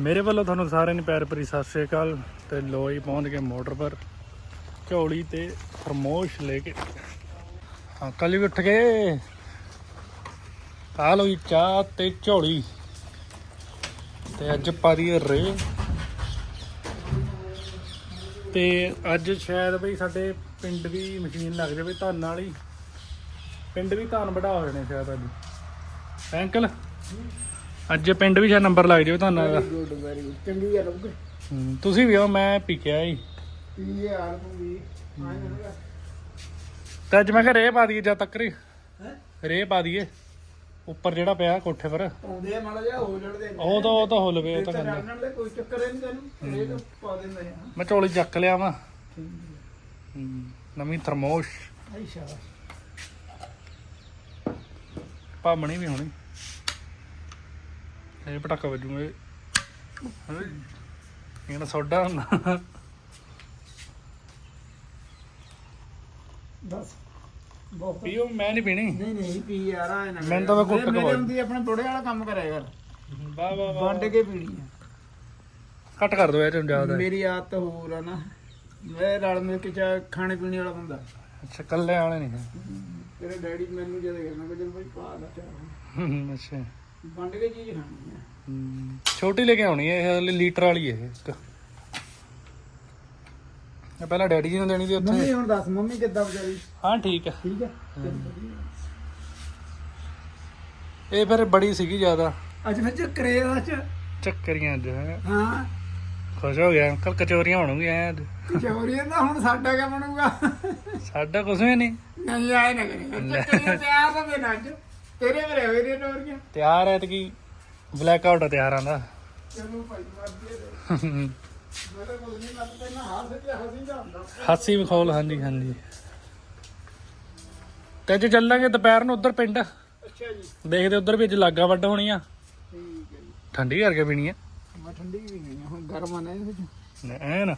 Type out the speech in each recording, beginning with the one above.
ਮੇਰੇ ਵੱਲੋਂ ਤੁਹਾਨੂੰ ਸਾਰਿਆਂ ਨੂੰ ਪਿਆਰ ਭਰੀ ਸਤਿ ਸ਼੍ਰੀ ਅਕਾਲ ਤੇ ਲੋਈ ਪਹੁੰਚ ਗਏ ਮੋਟਰ ਪਰ। ਝੋਲੀ ਤੇ ਫਰਮੋਸ਼ ਲੈ ਕੇ। ਅੰਕਲ ਜੀ ਵੀ ਉੱਠ ਗਏ। ਆ ਲਓ ਜੀ, ਚਾਹ ਤੇ ਝੋਲੀ। ਤੇ ਅੱਜ ਪਾ ਦਈਏ ਰੇ। ਤੇ ਅੱਜ ਸ਼ਾਇਦ ਬਈ ਸਾਡੇ ਪਿੰਡ ਵੀ ਮਸ਼ੀਨ ਲੱਗ ਜਾਵੇ ਧਾਨ ਵਾਲੀ। ਪਿੰਡ ਵੀ ਧਾਨ ਵਢਾ ਹੋ ਜਾਣੇ ਸ਼ਾਇਦ ਅੱਜ। ਹੈਂ ਅੰਕਲ? ਅੱਜ ਪਿੰਡ ਵੀ ਸ਼ਾਇਦ ਨੰਬਰ ਲੱਗ ਜਾਵੇ ਦਾ ਗੁੱਡ ਵੈਰੀ ਗੁੱਡ ਚੰਗੀ ਗੱਲ ਉਹ ਤੁਸੀਂ ਵੀ ਆਓ ਮੈਂ ਪੀ ਕੀ ਯਾਰ ਤੂੰ ਵੀ। ਆਏ ਨਾ ਤੇ ਅੱਜ ਮੈਂ ਕਿਹਾ ਰੇ ਪਾ ਦਈਏ ਜਦ ਤੱਕ ਰੇ ਹੈ? ਰੇ ਪਾ ਦਈਏ। ਉੱਪਰ ਜਿਹੜਾ ਪਿਆ ਕੋਠੇ ਪਰ। ਆਉਂਦੇ ਆ ਮਾੜਾ ਜਿਹਾ ਹੋ ਲੜਦੇ ਨੇ ਉਹ ਤਾਂ ਉਹ ਤਾਂ ਹੋ ਲਵੇ ਉਹ ਤਾਂ ਰਾਣਨ ਦੇ ਕੋਈ ਚੱਕਰ ਹੀ ਨਹੀਂ ਤੈਨੂੰ। ਇਹ ਤਾਂ ਪਾ ਦਿੰਦੇ ਆ। ਮੈਂ ਝੋਲੀ ਚੱਕ ਲਿਆ ਵਾ। ਨਵੀਂ ਥਰਮੋਸ਼। ਆਈ ਸ਼ਾਬਾਸ਼। ਭਾਮਣੀ ਵੀ ਹੋਣੀ। ਇਹ ਪਟਾਕਾ ਵੱਜੂਗਾ ਇਹ। ਇਹਨਾਂ ਸੋਡਾ ਹੁੰਦਾ। ਬਸ ਬਹੁਤ। ਪੀਓ ਮੈਂ ਨਹੀਂ ਪੀਣੀ। ਨਹੀਂ ਨਹੀਂ ਪੀ ਯਾਰ ਆਏ ਨਾ ਮੈਨੂੰ ਤਾਂ ਮੈਂ ਘੁੱਟ ਵੱਜ- ਹੁੰਦੀ ਆਪਣੇ ਬੁੜੇ ਵਾਲਾ ਕੰਮ ਕਰਿਆ ਕਰ। ਵਾਹ ਵਾਹ ਵੰਡ ਕੇ ਪੀਣੀ ਆ। ਕੱਟ ਕਰ ਦੋ ਇਹ ਤੈਨੂੰ ਜ਼ਿਆਦਾ ਮੇਰੀ ਆਦਤ ਹੋਰ ਆ ਨਾ। ਮੈਂ ਰਲ ਮਿਲ ਕੇ ਚਾਹ ਖਾਣੇ ਪੀਣੇ ਵਾਲਾ ਬੰਦਾ। ਅੱਛਾ ਕੱਲੇ ਵਾਲੇ ਨਹੀਂ ਤੇਰੇ ਡੈਡੀ ਮੈਨੂੰ ਜਦੋਂ ਕਹਿੰਦਾ ਕਿ ਜਦ ਬਈ ਪਾ ਦਾ ਚਾਹ। ਅੱਛਾ। ਵੰਡ ਕੇ ਚੀਜ਼ ਖਾਣੀ ਆ। ਹਮ, ਛੋਟੀ ਲੈ ਕੇ ਆਉਣੀ ਹੈ ਇਹ ਹਲੇ ਲੀਟਰ ਵਾਲੀ ਹੈ ਇਹ ਇੱਕ। ਇਹ ਪਹਿਲਾਂ ਡੈਡੀ ਜੀ ਨੂੰ ਦੇਣੀ ਸੀ ਉੱਥੇ। ਮੰਮੀ ਹੁਣ ਦੱਸ ਮੰਮੀ ਕਿੱਦਾਂ ਵਿਚਾਰੀ? ਹਾਂ ਠੀਕ ਹੈ ਠੀਕ ਹੈ। ਇਹ ਫਿਰ ਬੜੀ ਸੀਗੀ ਜ਼ਿਆਦਾ। ਅੱਜ ਫਿਰ ਚੱਕਰੇ ਆ ਅੱਜ। ਚੱਕਰੀਆਂ ਅੱਜ। ਹੈਂ। ਹਾਂ ਖੁਸ਼ ਹੋ ਗਿਆ ਅੰਕਲ ਕਚੋਰੀਆਂ ਹੋਣਗੀਆਂ ਅੱਜ। ਕਚੌਰੀਆਂ ਦਾ ਹੁਣ ਸਾਡਾ ਕਿਆ ਬਣੂਗਾ? ਸਾਡਾ ਕੁਝ ਵੀ ਨਹੀਂ। ਨਹੀਂ ਆਏ ਨਾ ਕਰੇ ਚੱਕਰੀਆਂ ਤੇ ਆ ਤਾਂ ਅੱਜ। ਤੇਰੇ ਮੇਰੇ ਨੇ ਟੋਰੀਆਂ ਤਿਆਰ ਹੈ ਤੇ ਕੀ ਬਲੈਕ ਆਊਟ ਤਿਆਰਾਂ ਦਾ। ਚਲੋ ਭਾਈ ਮੇਰੇ ਕੋਲ ਨਹੀਂ ਲੱਗਦਾ ਨਾ ਹਾਰ ਤੇ ਹਸੀ ਜਾਂਦਾ। ਹਾਸੀ ਮਖੌਲ ਹਾਂਜੀ ਹਾਂਜੀ। ਤੇ ਅੱਜ ਚੱਲਾਂਗੇ ਦੁਪਹਿਰ ਨੂੰ ਉਧਰ ਪਿੰਡ। ਅੱਛਾ ਜੀ। ਦੇਖਦੇ ਉਧਰ ਵੀ ਅੱਜ ਲਾਗਾ ਵੱਡ ਹੋਣੀ ਆ। ਠੀਕ ਹੈ ਜੀ। ਠੰਡੀ ਕਰਕੇ ਪੀਣੀ ਆ। ਮੈਂ ਠੰਡੀ ਵੀ ਨਹੀਂ ਹੁਣ ਗਰਮ ਆ ਨਾ ਇਹਦੇ ਵਿੱਚ। ਐ ਨਾ।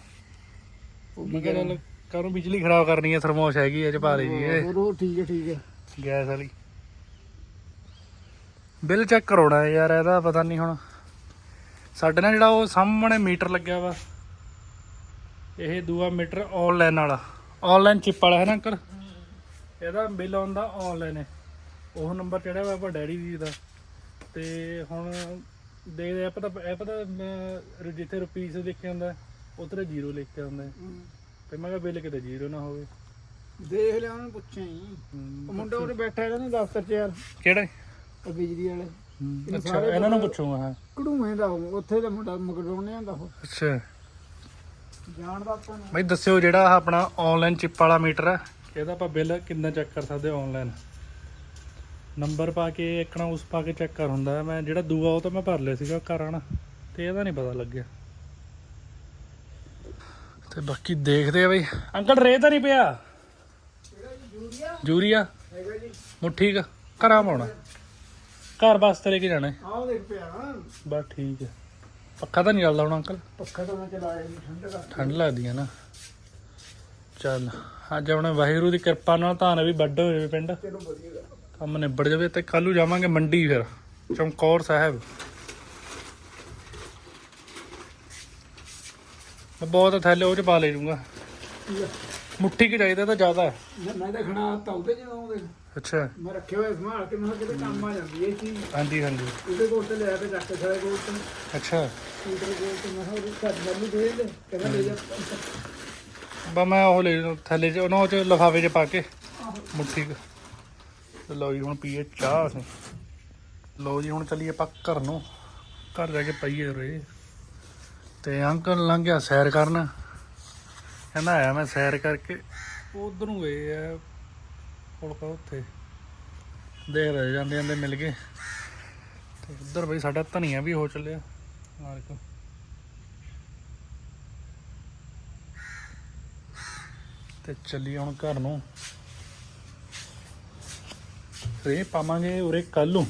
ਮੈਂ ਕਿਹਾ ਚੱਲ ਕਰੂੰ ਬਿਜਲੀ ਖਰਾਬ ਕਰਨੀ ਹੈ ਥਰਮੋਸ਼ ਹੈਗੀ ਚ ਪਾ ਲਈ ਜੀ ਇਹ ਹੋਰ ਉਹ ਠੀਕ ਹੈ ਠੀਕ ਹੈ ਗੈਸ ਵਾਲੀ। ਬਿੱਲ ਚੈੱਕ ਕਰਾਉਣਾ ਯਾਰ ਇਹਦਾ ਪਤਾ ਨਹੀਂ ਹੁਣ। ਸਾਡੇ ਨਾਲ ਜਿਹੜਾ ਉਹ ਸਾਹਮਣੇ ਮੀਟਰ ਲੱਗਿਆ ਵਾ ਇਹ ਦੂਆ ਮੀਟਰ ਆਨਲਾਈਨ ਵਾਲਾ। ਆਨਲਾਈਨ ਚਿਪ ਵਾਲਾ ਹੈ ਨਾ ਅੰਕਲ? ਇਹਦਾ ਬਿੱਲ ਆਉਂਦਾ ਆਨਲਾਈਨ ਹੈ। ਉਹ ਨੰਬਰ ਚੜਿਆ ਹੋਇਆ ਆਪਾਂ ਡੈਡੀ ਜੀ ਦਾ। ਤੇ ਹੁਣ ਦੇਖਦੇ ਆ ਪਤਾ ਇਹ ਪਤਾ ਅਮ, ਜਿੱਥੇ ਰੁਪਈਸ ਲਿਖ ਕੇ ਆਉਂਦਾ ਉਧਰ ਜ਼ੀਰੋ ਲਿਖ ਕੇ ਆਉਂਦਾ ਹੈ। ਤੇ ਮੈਂ ਕਿਹਾ ਬਿੱਲ ਕਿਤੇ ਜ਼ੀਰੋ ਨਾ ਹੋਵੇ। ਦੇਖ ਲਿਆ ਉਹਨੂੰ ਪੁੱਛਿਆ ਹੀ। ਮੁੰਡਾ ਉਹਦੇ ਬੈਠਾ ਹੈਗਾ ਨਾ ਦਫ਼ਤਰ 'ਚ ਯਾਰ। ਕਿਹੜੇ? ਉਹ ਬਿਜਲੀ ਵਾਲੇ। ਅੱਛਾ ਇਹਨਾਂ ਨੂੰ ਪੁੱਛੂਗਾ ਹਾਂ ਕਢੂਵੇਂ ਦਾ ਉਹ, ਉੱਥੇ ਦਾ ਮੁੰਡਾ ਮਗਰੋਣਿਆਂ ਦਾ ਉਹ। ਅੱਛਾ। ਜਾਣਦਾ ਆਪਾਂ ਨੂੰ। ਬਈ ਦੱਸਿਓ ਜਿਹੜਾ ਆਹ ਆਪਣਾ ਆਨਲਾਈਨ ਚਿਪ ਵਾਲਾ ਮੀਟਰ ਹੈ। ਇਹਦਾ ਆਪਾਂ ਬਿੱਲ ਕਿੰਨਾ ਚੈੱਕ ਕਰ ਸਕਦੇ ਆਨਲਾਈਨ ਨੰਬਰ ਪਾ ਕੇ ਇੱਕਣਾ ਉਸ ਪਾ ਕੇ ਚੈੱਕ ਕਰ ਹੁੰਦਾ ਹੈ। ਮੈਂ ਜਿਹੜਾ ਦੂਆ ਉਹ ਤਾਂ ਮੈਂ ਭਰ ਲਿਆ ਸੀਗਾ ਘਰ ਆਣਾ ਤੇ ਇਹਦਾ ਨਹੀਂ ਪਤਾ ਲੱਗਿਆ। ਤੇ ਬਾਕੀ ਦੇਖਦੇ ਆ ਬਈ। ਅੰਕਲ ਰੇ ਤਾਂ ਨਹੀਂ ਪਿਆ? ਜੂਰੀਆ ਜੂਰੀਆ ਹੈਗਾ ਜੀ। ਮੁੱਠੀ ਕ ਘਰਾਂ ਪਾਉਣਾ ਘਰ ਵਾਸਤੇ ਲੈ ਕੇ ਜਾਣਾ ਹੈ। ਆਹ ਦੇਖ ਪਿਆ ਬਸ ਠੀਕ ਹੈ। ਪੱਖਾ ਤਾਂ ਨਹੀਂ ਚੱਲਦਾ ਹੁਣ ਅੰਕਲ? ਪੱਖਾ ਤਾਂ ਮੈਂ ਚਲਾਇਆ ਨਹੀਂ ਠੰਡ ਦਾ ਠੰਡ ਲੱਗਦੀ ਹੈ ਨਾ। ਚੱਲ ਅੱਜ ਆਪਣੇ ਵਾਹਿਗੁਰੂ ਦੀ ਕਿਰਪਾ ਨਾਲ ਧਾਨ ਵੀ ਵੱਡ ਹੋ ਜਾਵੇ ਪਿੰਡ। ਚਲੋ ਵਧੀਆ ਗੱਲ ਕੰਮ ਨਿਬੜ ਜਾਵੇ ਤੇ ਕੱਲ ਨੂੰ ਜਾਵਾਂਗੇ ਮੰਡੀ ਫਿਰ ਚਮਕੌਰ ਸਾਹਿਬ। ਮੈਂ ਬਹੁਤ ਥੈਲੇ ਉਹ ਚ ਪਾ ਲੈ ਜੂੰਗਾ। ਮੁੱਠੀ ਕਿ ਚਾਹੀਦਾ ਤਾਂ ਜ਼ਿਆਦਾ ਹੈ। ਮੈਂ- ਮੈਂ ਤਾਂ ਖਣਾ ਤਾਂ ਉਹਦੇ ਜਦੋਂ ਉਹਦੇ ਅੱਛਾ। ਮੈਂ ਰੱਖੇ ਹੋਏ ਸੰਭਾਲ ਕੇ ਮੈਂ ਕਿਹਾ ਕਿਤੇ ਕੰਮ ਆ ਜਾਂਦੀ ਇਹ ਚੀਜ਼। ਹਾਂਜੀ ਹਾਂਜੀ। ਉਹਦੇ ਕੋਲ ਤੇ ਲਿਆ ਕੇ ਰੱਖ ਕੇ ਸਾਰੇ ਕੋਲ ਤੇ। ਅੱਛਾ। ਸਕੂਟਰ ਕੋਲ ਤੇ ਮੈਂ ਉਹਦੇ ਘਰ ਮੈਨੂੰ ਦੇ ਦੇ ਕਹਿੰਦਾ ਲੈ ਜਾ। ਬਾ ਮੈਂ ਉਹ ਲੈ ਜੂ ਥੈਲੇ ਚ ਉਹਨਾਂ ਉਹ ਚ ਲਫਾਫੇ ਚ ਪਾ ਕੇ। ਮੁੱਠੀ ਕੁ। ਤੇ ਲਓ ਜੀ ਹੁਣ ਪੀਏ ਚਾਹ ਅਸੀਂ। ਲਓ ਜੀ ਹੁਣ ਚੱਲੀਏ ਆਪਾਂ ਘਰ। ਨੂੰ ਘਰ ਜਾ ਕੇ ਪਈਏ ਰੇ ਤੇ ਅੰਕਲ ਲੰਘ ਗਿਆ ਸੈਰ ਕਰਨ। ਕਹਿੰਦਾ ਆਇਆ ਮੈਂ ਸੈਰ ਕਰਕੇ। ਉਧਰ ਨੂੰ ਗਏ ਆ ਕੋਲ ਕਾ ਉੱਥੇ ਦੇਖ ਰਹੇ ਜਾਂਦੇ ਜਾਂਦੇ ਮਿਲ ਗਏ। ਤੇ ਉਧਰ ਬਈ ਸਾਡਾ ਧਨੀਆ ਵੀ ਹੋ ਚੱਲਿਆ। ਆਹ ਦੇਖੋ। ਤੇ ਚੱਲੀ ਹੁਣ ਘਰ ਨੂੰ। ਰੇ ਪਾਵਾਂਗੇ ਉਰੇ ਕੱਲ ਨੂੰ।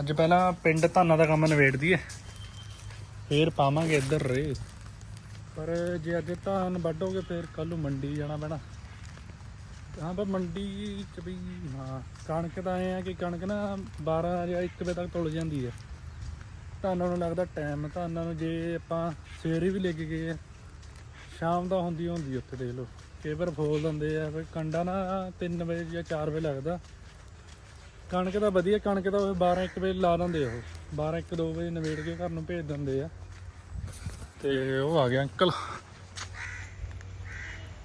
ਅੱਜ ਪਹਿਲਾਂ ਪਿੰਡ ਧਾਨਾ ਦਾ ਕੰਮ ਨਿਬੇੜ ਦਈਏ। ਫੇਰ ਪਾਵਾਂਗੇ ਇੱਧਰ ਰੇ। ਪਰ ਜੇ ਅੱਜ ਧਾਨ ਵੱਢੋਗੇ, ਫੇਰ ਕੱਲ ਨੂੰ ਮੰਡੀ ਜਾਣਾ ਪੈਣਾ। ਹਾਂ ਪਰ ਮੰਡੀ ਚ ਵੀ, ਹਾਂ, ਕਣਕ ਤਾਂ ਐ ਆ ਕਿ ਕਣਕ ਨਾ 12 ਜਾਂ 1 ਵਜੇ ਤੱਕ ਤੁਲ ਜਾਂਦੀ ਹੈ ਧਾਨਾਂ ਨੂੰ ਲੱਗਦਾ ਟਾਈਮ ਧਾਨਾਂ ਨੂੰ ਜੇ ਆਪਾਂ ਸਵੇਰੇ ਵੀ ਲੈ ਕੇ ਗਏ ਆ, ਸ਼ਾਮ ਦਾ ਹੁੰਦੀ ਹੁੰਦੀ ਉੱਥੇ ਦੇਖ ਲਓ। ਕਈ ਵਾਰ ਫੋਲ ਦਿੰਦੇ ਆ, ਫਿਰ ਕੰਡਾ ਨਾ 3 ਵਜੇ ਜਾਂ 4 ਵਜੇ ਲੱਗਦਾ। ਕਣਕ ਤਾਂ ਵਧੀਆ, ਕਣਕ ਤਾਂ ਉਹ 12 1 ਵਜੇ ਲਾ ਦਿੰਦੇ ਉਹ। 12 1 2 ਵਜੇ ਨਵੇੜ ਕੇ ਘਰ ਨੂੰ ਭੇਜ ਦਿੰਦੇ ਆ। ਤੇ ਉਹ ਆ ਗਿਆ ਅੰਕਲ।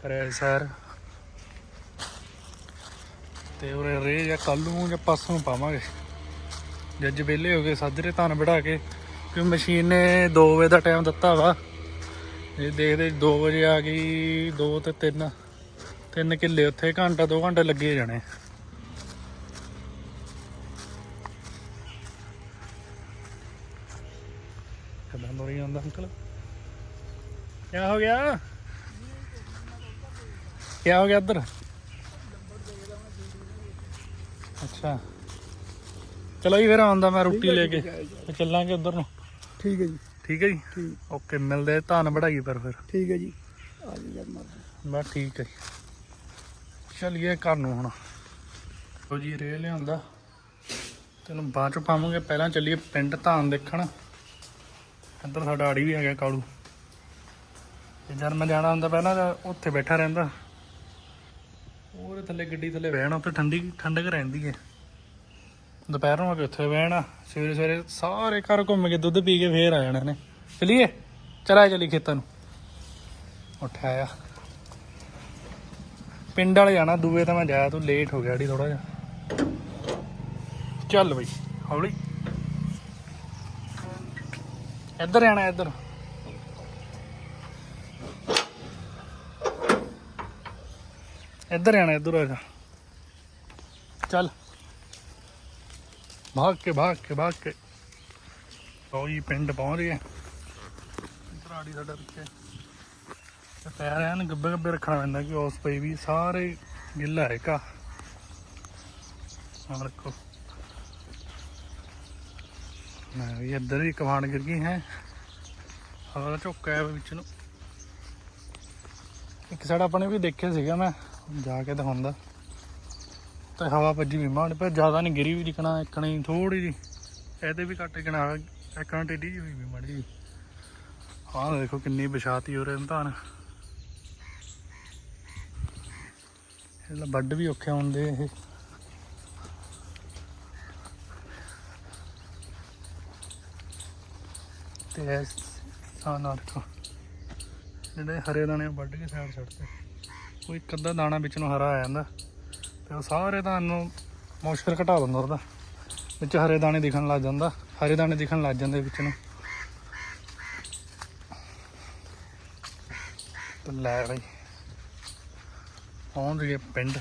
ਕਰਿਆ ਸਰ। ਤੇ ਉਰੇ ਰੇ ਜਾਂ ਕੱਲ ਨੂੰ ਜਾਂ ਪਰਸੋਂ ਪਾਵਾਂਗੇ। ਜੱਜ ਵਿਹਲੇ ਹੋ ਗਏ, ਸਾਜਰੇ ਧਨ ਵੜਾ ਕੇ ਕਿ ਮਸ਼ੀਨ ਨੇ 2 ਵਜੇ ਦਾ ਟਾਈਮ ਦਿੱਤਾ ਵਾ। ਇਹ ਦੇਖਦੇ 2 ਵਜੇ ਆ ਗਈ 2 ਤੇ 3 ਤਿੰਨ ਕਿੱਲੇ ਉੱਥੇ, ਘੰਟਾ 2 ਘੰਟੇ ਲੱਗੇ ਜਾਣੇ। ਕਦਾਂ ਲੋਰੀ ਆਉਂਦਾ ਅੰਕਲ? ਕੀ ਹੋ ਗਿਆ? ਕੀ ਹੋ ਗਿਆ ਇੱਧਰ? ਅੱਛਾ। ਚਲੋ ਜੀ ਫਿਰ ਆਉਂਦਾ ਮੈਂ ਰੋਟੀ ਲੈ ਕੇ ਤੇ ਚੱਲਾਂਗੇ ਉਧਰ ਨੂੰ। ਠੀਕ ਹੈ ਜੀ। ਠੀਕ ਹੈ ਜੀ? ਓਕੇ ਮਿਲਦੇ ਧੰਨ ਵਢਾਈ ਪਰ ਫਿਰ। ਠੀਕ ਹੈ ਜੀ। ਆ ਜੀ ਠੀਕ ਹੈ ਚਲਿਏ ਘਰ ਨੂੰ ਹੁਣ। ਲੋ ਜੀ ਰੇ ਲਿਆਂਦਾ ਤੈਨੂੰ ਬਾਅਦ ਚ ਪਾਵਾਂਗੇ ਪਹਿਲਾਂ ਚੱਲੀਏ ਪਿੰਡ ਧਾਨ ਦੇਖਣ। ਇੱਧਰ ਸਾਡਾ ਆੜੀ ਵੀ ਆ ਗਿਆ ਕਾਲੂ। ਤੇ ਜਦ ਮੈਂ ਜਾਣਾ ਹੁੰਦਾ ਪਹਿਲਾਂ ਤਾਂ ਉੱਥੇ ਬੈਠਾ ਰਹਿੰਦਾ। ਉਹਦੇ ਥੱਲੇ ਗੱਡੀ ਥੱਲੇ ਬਹਿਣਾ ਉੱਥੇ ਠੰਡੀ ਠੰਡਕ ਰਹਿੰਦੀ ਹੈ। ਦੁਪਹਿਰ ਨੂੰ ਆ ਕੇ ਉੱਥੇ ਬਹਿਣਾ, ਸਵੇਰੇ ਸਵੇਰੇ ਸਾਰੇ ਘਰ ਘੁੰਮ ਕੇ ਦੁੱਧ ਪੀ ਕੇ ਫੇਰ ਆ ਜਾਣਾ ਨੇ ਚਲੀਏ? ਚਲਾ ਚਲੀ ਖੇਤਾਂ ਨੂੰ। ਉਠਾਇਆ ਪਿੰਡ ਵਾਲੇ ਜਾਣਾ, ਦੂਏ ਤਾਂ ਮੈਂ ਜਾਇਆ, ਤੂੰ ਲੇਟ ਹੋ ਗਿਆ ਢੀ ਥੋੜਾ ਜਿਹਾ। ਚੱਲ ਬਈ, ਹੌਲੀ। ਇੱਧਰ ਜਾਣਾ, ਇੱਧਰ। ਇੱਧਰ ਜਾਣਾ, ਇੱਧਰ ਆ ਜਾ। ਚੱਲ। ਭਾਗ ਕੇ ਭਾਗ ਕੇ ਭਾਗ ਕੇ। ਲਓ ਜੀ, ਪਿੰਡ ਪਹੁੰਚ ਗਏ। ਇੱਧਰ ਆੜੀ ਸਾਡਾ ਪਿੱਛੇ। ਤੇ ਪੈਰ ਐਨ ਗੱਬੇ ਗੱਬੇ ਰੱਖਣਾ ਪੈਂਦਾ ਕਿ ਉਸ ਪਈ ਵੀ ਸਾਰੇ ਗਿੱਲਾ ਹੈ ਕਾ ਆਹ ਰੱਖੋ। ਮੈਂ ਵੀ ਇੱਧਰ ਵੀ ਕਮਾਂਡ ਗਿਰ ਗਈ ਹੈ। ਹਵਾ ਦਾ ਹੈ ਵਿੱਚ ਨੂੰ। ਇੱਕ ਸਾਈਡ ਆਪਣੇ ਵੀ ਦੇਖਿਆ ਸੀਗਾ ਮੈਂ, ਜਾ ਕੇ ਦਿਖਾਉਂਦਾ। ਤੇ ਹਵਾ ਭੱਜੀ ਵੀ ਮਾਣ ਪਰ ਜ਼ਿਆਦਾ ਨਹੀਂ ਗਿਰੀ ਵੀ ਦਿਖਣਾ ਇੱਕਣੀ ਥੋੜੀ ਜੀ ਇਹਦੇ ਵੀ ਘੱਟ ਗਿਣਾ ਇੱਕਣਾ ਟੇਢੀ ਜਿਹੀ ਹੋਈ ਵੀ ਮਾੜੀ ਜਿਹੀ। ਆਹ ਦੇਖੋ ਕਿੰਨੀ ਬਿਛਾਤੀ ਹੋ ਰਹੇ ਧਾਨ ਇਹਦਾ ਵੱਡ ਵੀ ਔਖੇ ਹੁੰਦੇ ਇਹ। ਤੇ ਸਾਹ ਨਾਲ ਰੱਖੋ ਜਿਹੜੇ ਹਰੇ ਦਾਣੇ ਵੱਢ ਕੇ ਸਾਈਡ ਛੱਡਤੇ। ਕੋਈ ਇੱਕ ਅੱਧਾ ਦਾਣਾ ਵਿੱਚ ਨੂੰ ਹਰਾ ਆ ਜਾਂਦਾ। ਤੇ ਉਹ ਸਾਰੇ ਤੁਹਾਨੂੰ ਮੋਇਸਚਰ ਘਟਾ ਦਿੰਦਾ ਉਹਦਾ। ਵਿੱਚ ਹਰੇ ਦਾਣੇ ਦਿਖਣ ਲੱਗ ਜਾਂਦਾ। ਹਰੇ ਦਾਣੇ ਦਿਖਣ ਲੱਗ ਜਾਂਦੇ ਵਿੱਚ ਨੂੰ। ਤੇ ਲੈ ਬਈ। ਪਹੁੰਚ ਗਏ ਪਿੰਡ।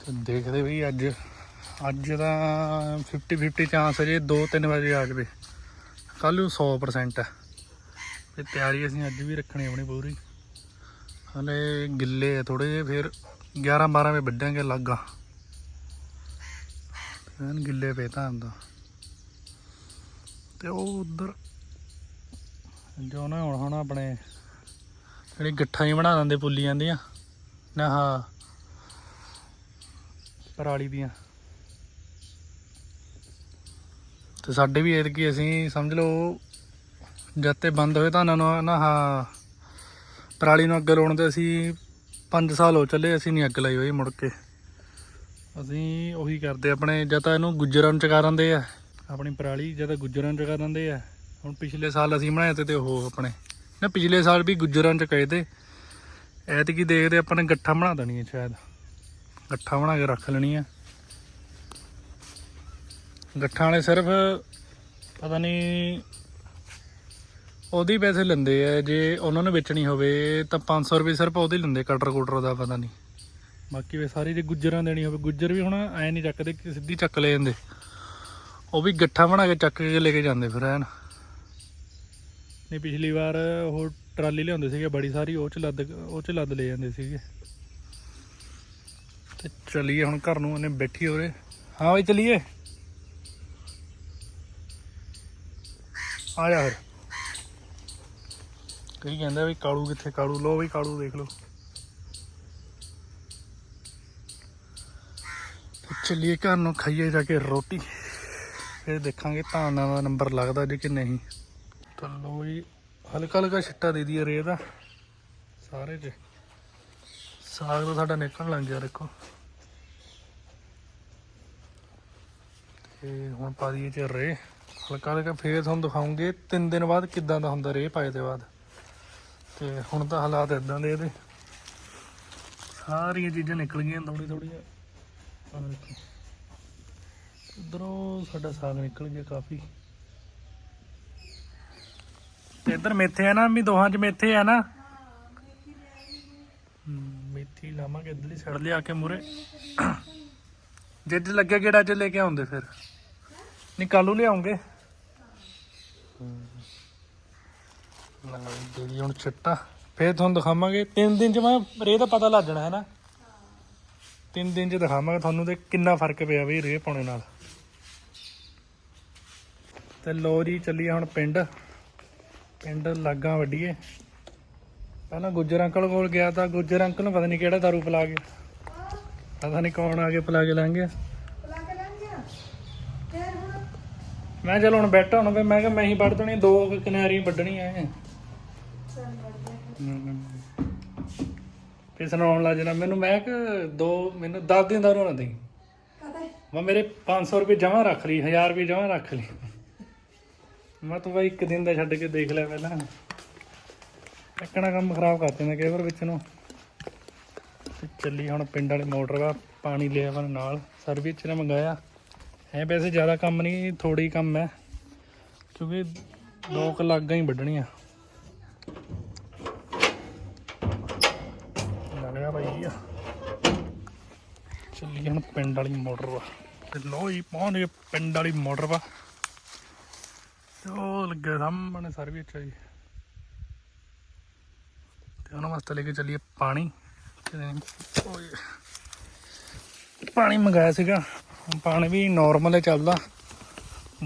ਤੇ ਦੇਖਦੇ ਵੀ ਅੱਜ। ਅੱਜ ਦਾ 50 50 ਚਾਂਸ ਹੈ ਜੇ 2-3 ਵਜੇ ਆ ਜਾਵੇ। ਕੱਲ ਨੂੰ 100% ਹੈ ਤੇ ਤਿਆਰੀ ਅਸੀਂ ਅੱਜ ਵੀ ਰੱਖਣੀ ਆਪਣੀ ਪੂਰੀ। ਹਲੇ ਗਿੱਲੇ ਆ ਥੋੜੇ ਜਿਹੇ, ਫਿਰ 11 12 ਵਜੇ ਵੱਢਾਂਗੇ ਲੱਗਾ। ਐਨ ਗਿੱਲੇ ਪਏ ਤਾਂ ਹੁੰਦਾ ਤੇ ਉਹ ਉਧਰ, ਜੋ ਨਾ ਹੁਣ ਹੁਣ ਆਪਣੇ ਜਿਹੜੀ ਗੱਠਾਂ ਹੀ ਬਣਾ ਦਿੰਦੇ ਪੁੱਲੀ ਜਾਂਦੀਆਂ ਨਾ ਹਾਂ ਪਰਾਲੀ ਦੀਆਂ। ਤੇ ਸਾਡੇ ਵੀ ਐਤਕੀ ਅਸੀਂ, ਸਮਝ ਲਓ, ਜਦ ਤੇ ਬੰਦ ਹੋਏ ਤਾਂ ਨਾ ਨਾ ਹਾਂ ਪਰਾਲੀ ਨੂੰ ਅੱਗ ਲਾਉਣ ਤੇ ਅਸੀਂ 5 ਸਾਲ ਹੋ ਚੱਲੇ, ਅਸੀਂ ਨਹੀਂ ਅੱਗ ਲਾਈ ਹੋਈ ਮੁੜ ਕੇ। ਅਸੀਂ ਉਹੀ ਕਰਦੇ ਆਪਣੇ, ਜਾਂ ਤਾਂ ਇਹਨੂੰ ਗੁੱਜਰਾਂ ਨੂੰ ਚਕਾ ਦਿੰਦੇ ਆ, ਆਪਣੀ ਪਰਾਲੀ ਜਾਂ ਤਾਂ ਗੁੱਜਰਾਂ ਨੂੰ ਚਕਾ ਦਿੰਦੇ ਆ। ਹੁਣ ਪਿਛਲੇ ਸਾਲ ਅਸੀਂ ਬਣਾਏ ਤੇ ਤੇ ਉਹ ਆਪਣੇ। ਨਾ ਪਿਛਲੇ ਸਾਲ ਵੀ ਗੁੱਜਰਾਂ ਚ ਕਹੇ ਤੇ, ਐਤਕੀ ਦੇਖਦੇ ਆਪਾਂ ਨੇ ਗੱਠਾ ਬਣਾ ਦੇਣੀ ਹੈ ਸ਼ਾਇਦ। ਗੱਠਾ ਬਣਾ ਕੇ ਰੱਖ ਲੈਣੀ ਆ ਗੱਠਾਂ ਵਾਲੇ ਸਿਰਫ ਪਤਾ ਨਹੀਂ ਉਹਦੀ ਪੈਸੇ ਲੈਂਦੇ ਆ, ਜੇ ਉਹਨਾਂ ਨੂੰ ਵੇਚਣੀ ਹੋਵੇ ਤਾਂ 500 ਰੁਪਏ ਸਿਰਫ ਉਹਦੇ ਲੈਂਦੇ, ਕਟਰ ਕੁਟਰ ਦਾ ਪਤਾ ਨਹੀਂ। ਬਾਕੀ ਵੇ ਸਾਰੀ ਜੇ ਗੁੱਜਰਾਂ ਦੇਣੀ ਹੋਵੇ, ਗੁੱਜਰ ਵੀ ਹੁਣ ਐ ਨਹੀਂ ਚੱਕਦੇ ਕਿ ਸਿੱਧੀ ਚੱਕ ਲੈ ਜਾਂਦੇ। ਉਹ ਵੀ ਗੱਠਾ ਬਣਾ ਕੇ ਚੱਕ ਕੇ ਲੈ ਕੇ ਜਾਂਦੇ ਫਿਰ ਐਨ। ਨਹੀਂ, ਪਿਛਲੀ ਵਾਰ ਉਹ ਟਰਾਲੀ ਲਿਆਉਂਦੇ ਸੀਗੇ, ਬੜੀ ਸਾਰੀ, ਉਹ ਚ ਲੱਦ, ਉਹ ਚ ਲੱਦ ਲੈ ਜਾਂਦੇ ਸੀਗੇ। ਤੇ ਚਲੀਏ ਹੁਣ ਘਰ ਨੂੰ ਇਹਨੇ ਬੈਠੀ ਹੋਰੇ ਹਾਂ ਬਈ, ਚਲੀਏ। ਆ ਜਾ ਫਿਰ। ਕਈ ਕਹਿੰਦਾ ਵੀ ਕਾਲੂ ਕਿੱਥੇ, ਕਾਲੂ ਲੋ ਵੀ ਕਾਲੂ ਦੇਖ ਲਓ। ਚੱਲੀਏ ਘਰ ਨੂੰ, ਖਾਈਏ ਜਾ ਕੇ ਰੋਟੀ। ਫਿਰ ਦੇਖਾਂਗੇ ਧਾਨਾਂ ਦਾ ਨੰਬਰ ਲੱਗਦਾ ਜੇ ਕਿ ਨਹੀਂ। ਤਾਂ ਲੋ ਜੀ, ਹਲਕਾ ਹਲਕਾ ਛਿੱਟਾ ਦੇ ਦਈਏ ਰੇ ਦਾ। ਸਾਰੇ ਚ। ਸਾਗ ਤਾਂ ਸਾਡਾ ਨਿਕਲਣ ਲੱਗ ਗਿਆ, ਦੇਖੋ। ਤੇ ਹੁਣ ਪਾ ਦਈਏ ਚ ਰੇ ਹਲਕਾ ਹਲਕਾ ਫੇਰ ਤੁਹਾਨੂੰ ਦਿਖਾਉਂਗੇ, ਤਿੰਨ ਦਿਨ ਬਾਅਦ ਕਿੱਦਾਂ ਦਾ ਹੁੰਦਾ ਰੇ ਪਾਏ ਦੇ ਬਾਅਦ। ਤੇ ਹੁਣ ਤਾਂ ਹਾਲਾਤ ਇਦਾਂ ਦੇ ਇਹਦੇ। ਸਾਰੀਆਂ ਚੀਜ਼ਾਂ ਨਿਕਲ ਗਈਆਂ ਥੋੜੀ ਥੋੜੀਆਂ ਆਹ ਦੇਖੋ। ਉਧਰੋਂ ਸਾਡਾ ਸਾਗ ਨਿਕਲ ਗਿਆ ਕਾਫੀ। ਤੇ ਇੱਧਰ ਮੇਥੇ ਆ ਨਾ ਵੀ ਦੋਹਾਂ ਚ ਮੇਥੇ ਆ ਨਾ। ਮੇਥੀ ਲਾਵਾਂਗੇ ਇੱਧਰਲੀ ਸਾਈਡ ਲਿਆ ਕੇ ਮੂਰੇ ਜਿੱਦ ਲੱਗਿਆ ਕਿਹੜਾ ਚ ਲੈ ਕੇ ਆਉਂਦੇ ਫਿਰ। ਨਹੀਂ ਕੱਲੂ ਲਿਆਉਂਗੇ। ਨਾ ਜੀ ਹੁਣ ਛੱਟਾ। ਫੇਰ ਤੁਹਾਨੂੰ ਦਿਖਾਵਾਂਗੇ। ਤਿੰਨ ਦਿਨ ਚ ਮੈਂ ਰੇ ਦਾ ਪਤਾ ਲੱਗ ਜਾਣਾ ਹੈ ਨਾ ਤਿੰਨ ਦਿਨ ਚ ਦਿਖਾਵਾਂਗੇ ਤੁਹਾਨੂੰ ਤੇ ਕਿੰਨਾ ਫ਼ਰਕ ਪਿਆ ਬਈ ਰੇ ਪਾਉਣੇ ਨਾਲ। ਤੇ ਲੋ ਜੀ ਹੁਣ ਪਿੰਡ। ਪਿੰਡ ਲਾਗਾ ਵੱਡੀਏ ਪਹਿਲਾਂ ਗੁੱਜਰ ਅੰਕਲ ਕੋਲ ਗਿਆ ਤਾਂ ਗੁੱਜਰ ਅੰਕਲ ਨੂੰ ਪਤਾ ਨਹੀਂ ਕਿਹੜਾ ਦਾਰੂ ਪਿਲਾ ਕੇ ਪਤਾ ਨਹੀਂ ਕੌਣ ਆ ਕੇ ਪਿਲਾ ਕੇ ਲੰਘ ਗਿਆ। ਮੈਂ ਚਲ ਹੁਣ ਬੈਠਾ ਹੁਣ ਮੈਂ ਕਿਹਾ ਮੈਂ ਹੀ ਵੱਢ ਦੇਣੀ, ਦੋ ਕਿਨਾਰੀ ਵੱਢਣੀ ਵੱਢਣੀਆਂ ਐ। ਫਿਰ ਸੁਣਾਉਣ ਲੱਗ ਜਾਣਾ। ਮੈਨੂੰ ਮੈਂ ਕਿ ਦੋ ਮੈਨੂੰ 10 ਦਿਨ ਦਾ ਰੋਣਾ ਦੇਈ। ਮੈਂ ਮੇਰੇ 500 ਰੁਪਏ ਜਮਾ ਰੱਖ ਲਈ 1000 ਰੁਪਏ ਜਮਾ ਰੱਖ ਲਈ। ਮੈਂ ਤੂੰ ਬਾਈ ਇੱਕ ਦਿਨ ਦਾ ਛੱਡ ਕੇ ਦੇਖ ਲਿਆ ਪਹਿਲਾਂ। ਇੱਕਣਾ ਕੰਮ ਖਰਾਬ ਕਰ ਦਿੰਦਾ ਕਈ ਵਾਰ ਵਿੱਚ ਨੂੰ। ਤੇ ਚੱਲੀ ਹੁਣ ਪਿੰਡ ਵਾਲੇ ਮੋਟਰ ਦਾ ਪਾਣੀ ਲਿਆ ਵਾ ਨਾਲ। ਸਰਵਿਸ ਚ ਨੇ ਮੰਗਾਇਆ। ਹੈ ਵੈਸੇ ਜ਼ਿਆਦਾ ਕੰਮ ਨਹੀਂ ਥੋੜੀ ਕੰਮ ਹੈ ਕਿਉਂਕਿ ਦੋ ਕੁ ਲਾਗਾਂ ਹੀ ਵੱਢਣੀਆਂ। ਲੱਗ ਗਿਆ ਆ। ਚੱਲੀ ਹੁਣ ਪਿੰਡ ਵਾਲੀ ਮੋਟਰ ਵਾ। ਤੇ ਲੋ ਹੀ ਪਹੁੰਚ ਗਏ ਪਿੰਡ ਵਾਲੀ ਮੋਟਰ ਵਾ। ਉਹ ਲੱਗਾ ਸਾਹਮਣੇ ਸਰਵਿਸ ਚ ਜੀ। ਤੇ ਉਹਨਾਂ ਵਾਸਤੇ ਲੈ ਕੇ ਚੱਲੀਏ ਪਾਣੀ। ਪਾਣੀ ਮੰਗਾਇਆ ਸੀਗਾ। ਪਾਣੀ ਵੀ ਨਾਰਮਲ ਹੀ ਚੱਲਦਾ।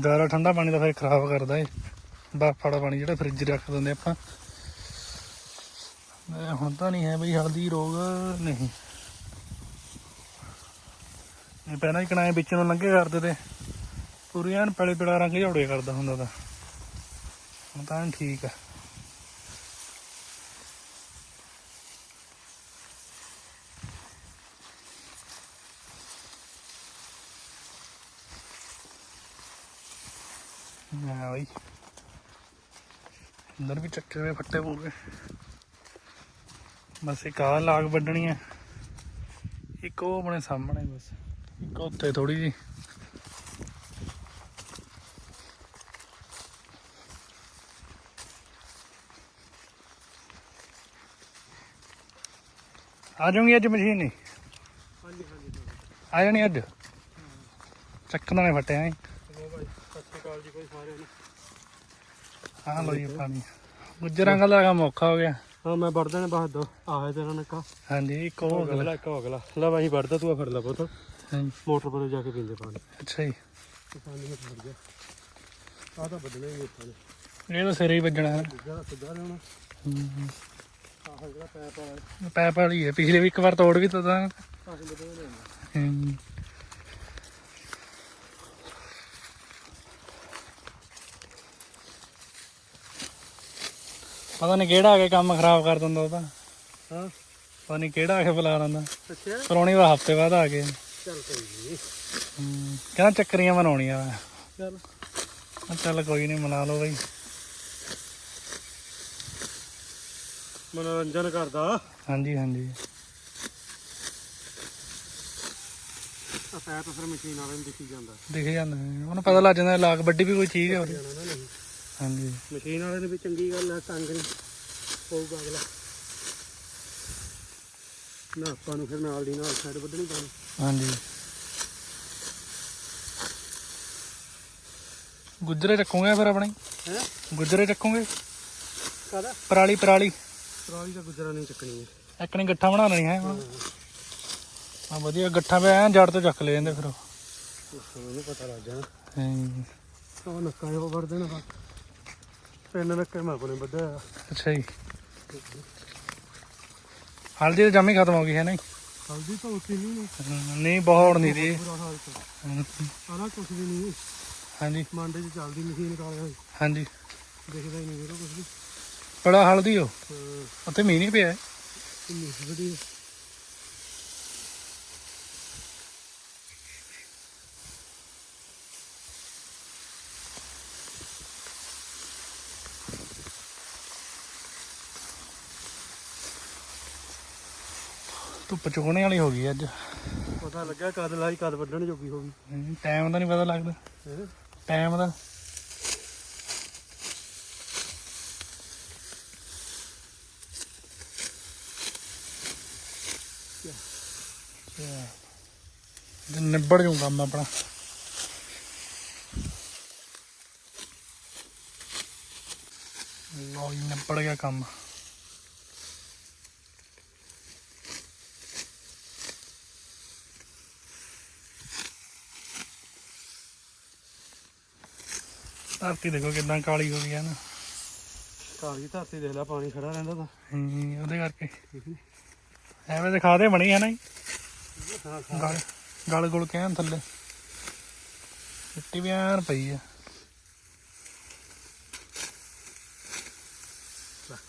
ਜ਼ਿਆਦਾ ਠੰਡਾ ਪਾਣੀ ਤਾਂ ਫਿਰ ਖਰਾਬ ਕਰਦਾ ਏ। ਬਰਫ ਵਾਲਾ ਪਾਣੀ ਜਿਹੜਾ ਫ੍ਰਿਜ ਰੱਖ ਦਿੰਦੇ ਆਪਾਂ। ਹੁਣ ਤਾਂ ਨਹੀਂ ਹੈ ਬਈ, ਹਲਦੀ ਰੋਗ, ਨਹੀਂ। ਇਹ ਪਹਿਲਾਂ ਹੀ ਕਣਾਏ ਵਿੱਚ ਨੂੰ ਲੰਘੇ ਕਰਦੇ ਤੇ ਪੂਰੀ ਐਨ ਪਲੇ ਪੜਾ ਰੰਗ ਝੋੜੇ ਕਰਦਾ ਹੁੰਦਾ ਤਾਂ। ਹੁਣ ਤਾਂ ਠੀਕ ਆ। ਹਾਂ ਬਈ। ਅੰਦਰ ਵੀ ਚੱਕੇ ਹੋਏ ਫੱਟੇ ਹੋ ਗਏ ਬਸ ਇੱਕ ਆਹ ਲਾਗ ਵੱਢਣੀ ਹੈ ਇੱਕ ਉਹ ਆਪਣੇ ਸਾਹਮਣੇ ਬਸ। ਇੱਕ ਉੱਥੇ ਥੋੜੀ ਜੀ ਆ ਜਾਊਂਗੀ ਅੱਜ ਮਸ਼ੀਨ ਨਹੀਂ ਹਾਂਜੀ ਹਾਂਜੀ ਆ ਜਾਣੀ ਅੱਜ? ਚੱਕਣ ਵਾਲੇ ਫੱਟੇ ਆਂ ਚਲੋ ਭਾਈ ਸਤਿ ਸ਼੍ਰੀ ਅਕਾਲ ਜੀ ਕੋਈ ਸਾਰਿਆਂ ਨੂੰ। ਆ ਲੋ ਜੀ ਪਾਣੀ। ਗੁੱਜਰਾਂ ਦਾ ਕੰਮ ਔਖਾ ਹੋ ਗਿਆ। ਹਾਂ ਮੈਂ ਵੜਦਾ ਨੇ ਬਾਹਰ ਦੋ ਆਏ ਤੇਰਾ ਨੱਕਾ। ਹਾਂਜੀ ਇੱਕ ਉਹ ਅਗਲਾ ਅਗਲਾ ਇੱਕ ਉਹ ਅਗਲਾ। ਲੈ ਭਾਈ ਵੜਦਾ ਤੂੰ ਆ ਫੜ ਲੈ ਪੁੱਤ। ਹਾਂਜੀ। ਮੋਟਰ ਪਰ ਜਾ ਕੇ ਪੀਂਦੇ ਪਾਣੀ। ਅੱਛਾ ਜੀ। ਪਾਣੀ ਵਿੱਚ ਵੜ ਗਿਆ ਆ ਤਾਂ ਬਦਲੇ ਹੀ ਉੱਪਰ ਇਹ ਤਾਂ ਸਿਰੇ ਹੀ ਵੱਜਣਾ। ਹੈ ਜਿਹੜਾ ਸਿੱਧਾ ਲੈਣਾ ਹਮ। ਆਹ ਜਿਹੜਾ ਪੈਪ ਆ। ਪੈਪ ਵਾਲੀ ਹੈ। ਪਿਛਲੇ ਵੀ ਇੱਕ ਵਾਰ ਤੋੜ ਵੀ ਤਾ ਤਾਂ। ਆਹ ਬਦਲੇ ਲੈਣਾ ਹਮ। ਪਤਾ ਨਹੀਂ ਕਿਹੜਾ ਆ ਕੇ ਕੰਮ ਖਰਾਬ ਕਰ ਦਿੰਦਾ ਉਹ ਤਾਂ। ਹਾਂ। ਪਤਾ ਨਹੀਂ ਕਿਹੜਾ ਆ ਕੇ ਬੁਲਾ ਲੈਂਦਾ। ਅੱਛਾ। ਪਰੌਣੀ ਦਾ ਹਫ਼ਤੇ ਬਾਅਦ ਆ ਗਏ। ਚੱਲ ਕੋਈ ਨਹੀਂ ਹਮ। ਕਹਿੰਦਾ ਚੱਕਰੀਆਂ ਬਣਾਉਣੀਆਂ ਵਾ। ਚੱਲ। ਚੱਲ ਕੋਈ ਨਹੀਂ ਮਨਾ ਲਓ ਬਈ। ਮਨੋਰੰਜਨ ਕਰਦਾ। ਹਾਂਜੀ ਹਾਂਜੀ। ਆ ਪੈਪ ਫਿਰ ਮਸ਼ੀਨ ਵਾਲੇ ਨੂੰ ਦਿਖੀ ਜਾਂਦਾ। ਦਿਖ ਜਾਂਦਾ। ਹੈ। ਉਹਨੂੰ ਪਤਾ ਲੱਗ ਜਾਂਦਾ ਲਾਗ ਵੱਡੀ ਵੀ ਕੋਈ ਚੀਜ਼ ਹੈ ਉਹਦੀ। ਜਾਣਾ ਨਾ ਨਹੀਂ। ਹਾਂਜੀ। ਮਸ਼ੀਨ ਵਾਲੇ ਨੇ ਵੀ ਚੰਗੀ ਗੱਲ ਹੈ ਤੰਗ ਨਹੀਂ। ਪਊਗਾ ਅਗਲਾ। ਨਾ ਆਪਾਂ ਨੂੰ ਫਿਰ ਨਾਲ ਦੀ ਨਾਲ ਸਾਈਡ ਵੱਢਣੀ ਪੈਣੀ। ਹਾਂਜੀ। ਗੁੱਜਰੇ ਚੱਕੂਗੇ ਫਿਰ ਆਪਣੇ? ਹੈ? ਗੁੱਜਰੇ ਚੱਕੂਗੇ ਕਾਦਾ ਪਰਾਲੀ ਪਰਾਲੀ। ਪਰਾਲੀ ਦਾ ਗੁਜਰਾ ਨਹੀਂ ਚੱਕਣੀ ਹੈ ਇੱਕ ਨੇ ਗੱਠਾ ਬਣਾ ਲੈਣੀ ਹੈ। ਹੁਣ ਆ ਵਧੀਆ ਗੱਠਾ ਪਿਆ ਐਂ ਜੜ ਤੋਂ ਚੱਕ ਲੈ ਜਾਂਦੇ ਫਿਰ ਉਹ। ਉਹਨੂੰ ਪਤਾ ਲੱਗ ਜਾਣਾ। ਹਮ, ਉਹ ਨੱਕਾ ਉਹ ਵੜ ਦੇਣਾ ਬਸ ਤਿੰਨ ਨੱਕੇ ਮੈਂ ਕੋਲੇ ਵੱਢਿਆ ਅੱਛਾ ਜੀ। ਹਲਦੀ ਤਾਂ ਜੰਮੀ ਖਤਮ ਹੋ ਗਈ ਹੈ ਨਹੀਂ? ਹਲਦੀ ਤਾਂ ਉੱਤੀ ਨਹੀਂ ਨਹੀਂ ਬਹੁਤ ਨਹੀਂ ਦੀ ਬੁਰਾ ਹਾਲ ਤਾਂ। ਹਮ, ਆਲਾ ਕੁਛ ਵੀ ਨਹੀਂ ਹਾਂਜੀ। ਮੰਡੇ 'ਚ ਚੱਲਦੀ ਮਸ਼ੀਨ ਕਾਲਿਆਂ ਦੀ ਹਾਂਜੀ। ਦਿਖਦਾ ਹੀ ਨਹੀਂ ਵੀਰੋ ਕੁਛ ਵੀ। ਬੜਾ ਹਲਦੀ ਹੋ। ਹਾਂ। ਉੱਥੇ ਮੀਂਹ ਨਹੀਂ ਪਿਆ। ਇੰਨੀ ਵਧੀਆ। ਧੁੱਪ ਚੁਗਣੇ ਵਾਲੀ ਹੋ ਗਈ ਅੱਜ। ਪਤਾ ਲੱਗਾ ਕਦ ਲਾਈ ਕਦ ਵੱਢਣ ਜੋਗੀ ਹੋ ਗਈ। ਟਾਈਮ ਦਾ ਨਹੀਂ ਪਤਾ ਲੱਗਦਾ। ਹੈ? ਟਾਈਮ ਦਾ। ਤੇ ਨਿਬੜ ਜੂ ਕੰਮ ਆਪਣਾ। ਲੋ ਜੀ ਨਿਬੜ ਗਿਆ ਕੰਮ। ਧਰਤੀ ਦੇਖੋ ਕਿਦਾਂ ਕਾਲੀ ਹੋ ਗਈ ਹੈ ਨਾ। ਕਾਲੀ ਧਰਤੀ ਦੇਖ ਲੈ ਪਾਣੀ ਖੜਾ ਰਹਿੰਦਾ ਤਾਂ। ਹਮ, ਉਹਦੇ ਕਰਕੇ। ਐਵੇਂ ਦਿਖਾ ਦੇ ਬਣੀ ਹੈ ਨਾ ਹਾਂ ਗਲ ਗਲ ਗੁਲ ਕਹਿਣ ਥੱਲੇ। ਮਿੱਟੀ ਵੀ ਐਨ ਪਈ ਆ।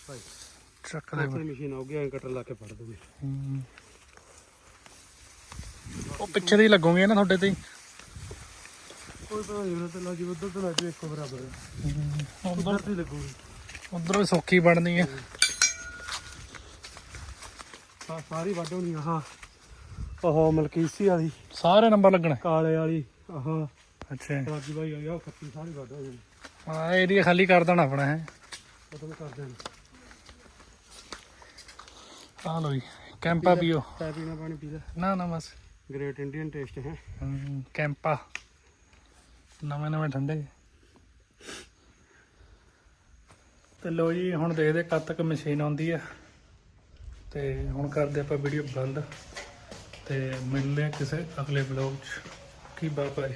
ਭਾਈ। ਚੱਕ ਦੇ। ਕੋਈ ਮਸ਼ੀਨ ਆਉਗੀ ਐਂ ਕਟਰ ਲਾ ਕੇ ਫੜ ਦੂਗੀ। ਉਹ ਪਿੱਛੇ ਦੇ ਹੀ ਲੱਗੋਗੇ ਨਾ ਤੁਹਾਡੇ ਤੇ ਹੀ। ਕੋਈ ਨਹੀਂ ਉਹਨਾਂ ਤੇ ਲੱਗੀ ਉਧਰ ਤੇ ਲੱਗੀ ਇੱਕੋ ਬਰਾਬਰ। ਹੈ। ਉਧਰ ਤੇ ਹੀ ਲੱਗੂਗੀ। ਉਧਰ ਵੀ ਸੌਖੀ ਬਣਨੀ ਆ। ਹਾਂ ਸਾਰੀ ਵੱਢ ਹੋਣੀ ਆ ਹਾਂ ਉਹ ਮਲਕੀਸੀ ਵਾਲੀ ਸਾਰੇ ਨੰਬਰ ਲੱਗਣੇ। ਕਾਲੇ ਵਾਲੀ ਆਹ। ਅੱਛਾ। ਰਾਜੀ ਭਾਈ ਆ ਗਿਆ ਖੱਤੀ ਸਾਰੀ ਵੱਢ ਹੋ ਜਾਣੀ ਆ ਏਰੀਆ ਖਾਲੀ ਕਰ ਦੇਣਾ ਆਪਣਾ ਹੈ। ਨਹੀਂ ਕਰ ਦੇਣਾ। ਆ ਲੋ ਜੀ ਕੈਂਪਾ ਪੀਓ। ਚਾਹ ਪੀਣਾ ਪਾਣੀ ਪੀ ਲੈ। ਨਾ ਨਾ ਬਸ। ਗ੍ਰੇਟ ਇੰਡੀਅਨ ਟੇਸਟ ਹੈ ਕੈਂਪਾ। ਨਵੇਂ ਨਵੇਂ ਠੰਡੇ। ਤੇ ਲੋ ਜੀ, ਹੁਣ ਦੇਖਦੇ ਕਦ ਤੱਕ ਮਸ਼ੀਨ ਆਉਂਦੀ ਆ। ਤੇ ਹੁਣ ਕਰਦੇ ਆਪਾਂ ਵੀਡੀਓ ਬੰਦ। ਤੇ ਮਿਲਦੇ ਆ ਕਿਸੇ ਅਗਲੇ ਵਲੌਗ 'ਚ। ਕੀ ਬਾਬਾ ਜੀ